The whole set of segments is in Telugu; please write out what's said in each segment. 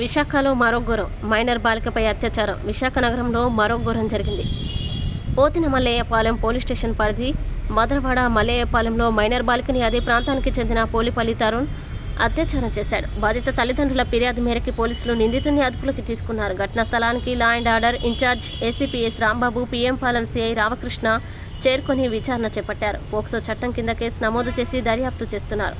విశాఖలో మరో ఘోరం. మైనర్ బాలికపై అత్యాచారం. విశాఖ నగరంలో మరో ఘోరం జరిగింది. పోతిన మల్లయ్యపాలెం పోలీస్ స్టేషన్ పరిధి మదరవాడ మల్లయ్యపాలెంలో మైనర్ బాలికని అదే ప్రాంతానికి చెందిన పోలిపల్లి తరుణ్ అత్యాచారం చేశాడు. బాధిత తల్లిదండ్రుల ఫిర్యాదు మేరకు పోలీసులు నిందితుడిని అదుపులోకి తీసుకున్నారు. ఘటనా స్థలానికి law and order incharge ACP S Rambabu PM Palem CI Ramakrishna చేరుకొని విచారణ చేపట్టారు. పోక్సో చట్టం కింద కేసు నమోదు చేసి దర్యాప్తు చేస్తున్నారు.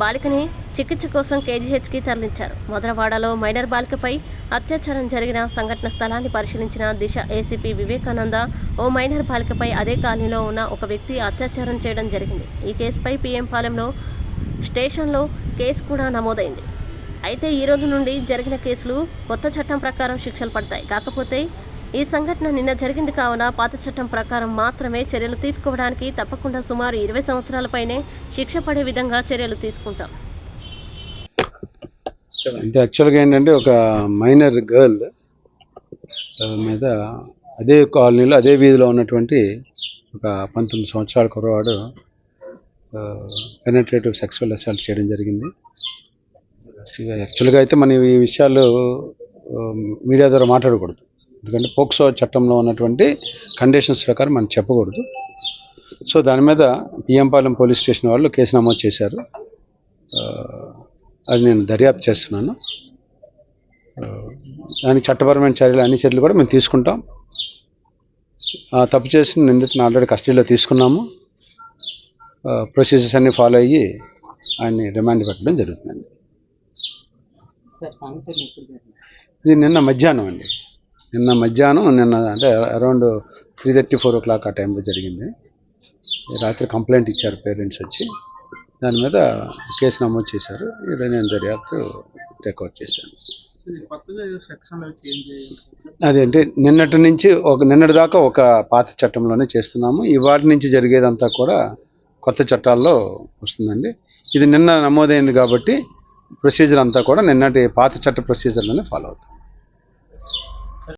బాలికని చికిత్స కోసం కేజీహెచ్కి తరలించారు. మొదలవాడలో మైనర్ బాలికపై అత్యాచారం జరిగిన సంఘటన స్థలాన్ని పరిశీలించిన దిశ ఏసీపీ వివేకానంద ఓ మైనర్ బాలికపై అదే కాలనీలో ఉన్న ఒక వ్యక్తి అత్యాచారం చేయడం జరిగింది. ఈ కేసుపై పీఎం పాలెంలో స్టేషన్లో కేసు కూడా నమోదైంది. అయితే ఈ రోజు నుండి జరిగిన కేసులు కొత్త చట్టం ప్రకారం శిక్షలు పడతాయి. కాకపోతే ఈ సంఘటన నిన్న జరిగింది కావున పాత చట్టం ప్రకారం మాత్రమే చర్యలు తీసుకోవడానికి తప్పకుండా సుమారు ఇరవై సంవత్సరాలపైనే శిక్ష పడే విధంగా చర్యలు తీసుకుంటాం. అంటే యాక్చువల్గా ఏంటంటే ఒక మైనర్ గర్ల్ మీద అదే కాలనీలో అదే వీధిలో ఉన్నటువంటి ఒక పంతొమ్మిది సంవత్సరాల కుర్రవాడు పెనట్రేటివ్ సెక్సువల్ అసాల్ట్ చేయడం జరిగింది. యాక్చువల్గా అయితే మనం ఈ విషయాలు మీడియా ద్వారా మాట్లాడకూడదు. ఎందుకంటే పోక్సో చట్టంలో ఉన్నటువంటి కండిషన్స్ ప్రకారం మనం చెప్పకూడదు. సో దాని మీద పిఎంపాలెం పోలీస్ స్టేషన్ వాళ్ళు కేసు నమోదు చేశారు. అది నేను దర్యాప్తు చేస్తున్నాను. దానికి చట్టపరమైన చర్యలు అన్ని చర్యలు కూడా మేము తీసుకుంటాం. ఆ, తప్పు చేసిన నిందితుని ఆల్రెడీ కస్టడీలో తీసుకున్నాము. ప్రొసీజర్స్ అన్ని ఫాలో అయ్యి ఆయన్ని రిమాండ్ పెట్టడం జరుగుతుందండి. ఇది నిన్న మధ్యాహ్నం అండి. నిన్న మధ్యాహ్నం నిన్న అంటే around three thirty four o'clock ఆ టైంలో జరిగింది. రాత్రి కంప్లైంట్ ఇచ్చారు పేరెంట్స్ వచ్చి. దాని మీద కేసు నమోదు చేశారు. ఇది నేను దర్యాప్తు టేక్అవుట్ చేశాను అదేంటి నిన్నటి నుంచి ఒక నిన్నటి దాకా ఒక పాత చట్టంలోనే చేస్తున్నాము. ఇవాటి నుంచి జరిగేదంతా కూడా కొత్త చట్టాల్లో వస్తుందండి. ఇది నిన్న నమోదైంది కాబట్టి ప్రొసీజర్ అంతా కూడా నిన్నటి పాత చట్ట ప్రొసీజర్లోనే ఫాలో అవుతాం.